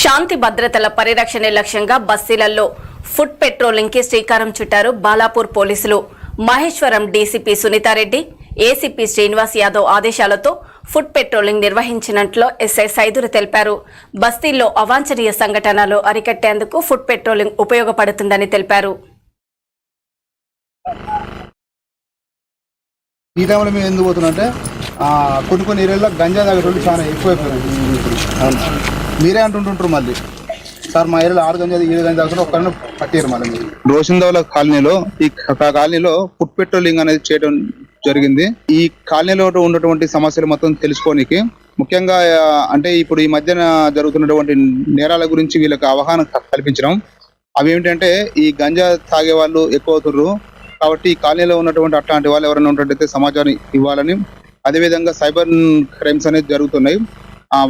శాంతి భద్రతల పరిరక్షణే లక్ష్యంగా బస్తీలలో ఫుడ్ పెట్రోలింగ్కి శ్రీకారం చుట్టారు బాలాపూర్ పోలీసులు. మహేశ్వరం డీసీపీ సునీతారెడ్డి ఏసీపీ శ్రీనివాస్ యాదవ్ ఆదేశాలతో ఫుడ్ పెట్రోలింగ్ నిర్వహించినట్లు ఎస్ఐ సైదులు తెలిపారు. బస్తీల్లో అవాంఛనీయ సంఘటనలు అరికట్టేందుకు ఫుడ్ పెట్రోలింగ్ ఉపయోగపడుతుందని తెలిపారు. ఈ టైంలో మేము ఎందుకు పోతున్నాం అంటే ఆ, కొన్ని కొన్ని ఏరియాలో గంజా తాగేటోళ్ళు చాలా మీరే అంటుంటుంటారు మళ్ళీ. సార్ మా ఏరియాలో ఆరు గంజ ఏడు గంజ తాగుతారు ఒక్కరిని పట్టారు మళ్ళీ మీరు. కాలనీలో ఈ కాలనీలో ఫుడ్ పెట్రోలింగ్ అనేది చేయడం జరిగింది. ఈ కాలనీలో ఉన్నటువంటి సమస్యలు మొత్తం తెలుసుకోనికి ముఖ్యంగా అంటే ఇప్పుడు ఈ మధ్యన జరుగుతున్నటువంటి నేరాల గురించి వీళ్ళకి అవగాహన కల్పించడం. అవి ఏమిటంటే ఈ గంజా తాగే వాళ్ళు ఎక్కువ అవుతున్నారు కాబట్టి ఈ కాలనీలో ఉన్నటువంటి అట్లాంటి వాళ్ళు ఎవరైనా ఉన్నట్టయితే సమాచారం ఇవ్వాలని. అదేవిధంగా సైబర్ క్రైమ్స్ అనేది జరుగుతున్నాయి.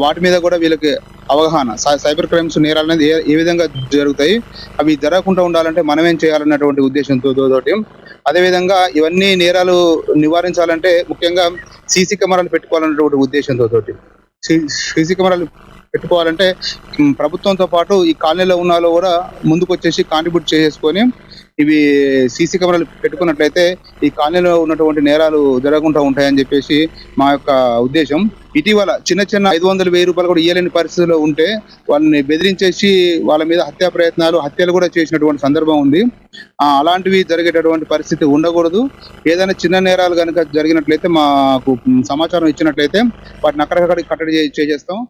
వాటి మీద కూడా వీళ్ళకి అవగాహన. సైబర్ క్రైమ్స్ నేరాలు అనేది ఏ- ఏ విధంగా జరుగుతాయి అవి జరగకుండా ఉండాలంటే మనం ఏం చేయాలన్నటువంటి ఉద్దేశంతో తోటి. అదేవిధంగా ఇవన్నీ నేరాలు నివారించాలంటే ముఖ్యంగా సీసీ కెమెరాలు పెట్టుకోవాలన్నటువంటి ఉద్దేశంతో తోటి. సీసీ కెమెరాలు పెట్టుకోవాలంటే ప్రభుత్వంతో పాటు ఈ కాలనీలో ఉన్న వాళ్ళు కూడా ముందుకు వచ్చేసి కాంట్రిబ్యూట్ చేసుకొని ఇవి సీసీ కెమెరాలు పెట్టుకున్నట్లయితే ఈ కాలనీలో ఉన్నటువంటి నేరాలు జరగకుండా ఉంటాయని చెప్పేసి మా యొక్క ఉద్దేశం. ఇటీవల చిన్న చిన్న ఐదు వందల వెయ్యి రూపాయలు కూడా ఇయ్యలేని పరిస్థితిలో ఉంటే వాళ్ళని బెదిరించేసి వాళ్ళ మీద హత్యా ప్రయత్నాలు హత్యలు కూడా చేసినటువంటి సందర్భం ఉంది. ఆ, అలాంటివి జరిగేటటువంటి పరిస్థితి ఉండకూడదు. ఏదైనా చిన్న నేరాలు కనుక జరిగినట్లయితే మాకు సమాచారం ఇచ్చినట్లయితే వాటిని అక్కడికక్కడ కట్టడి చేసేస్తాం.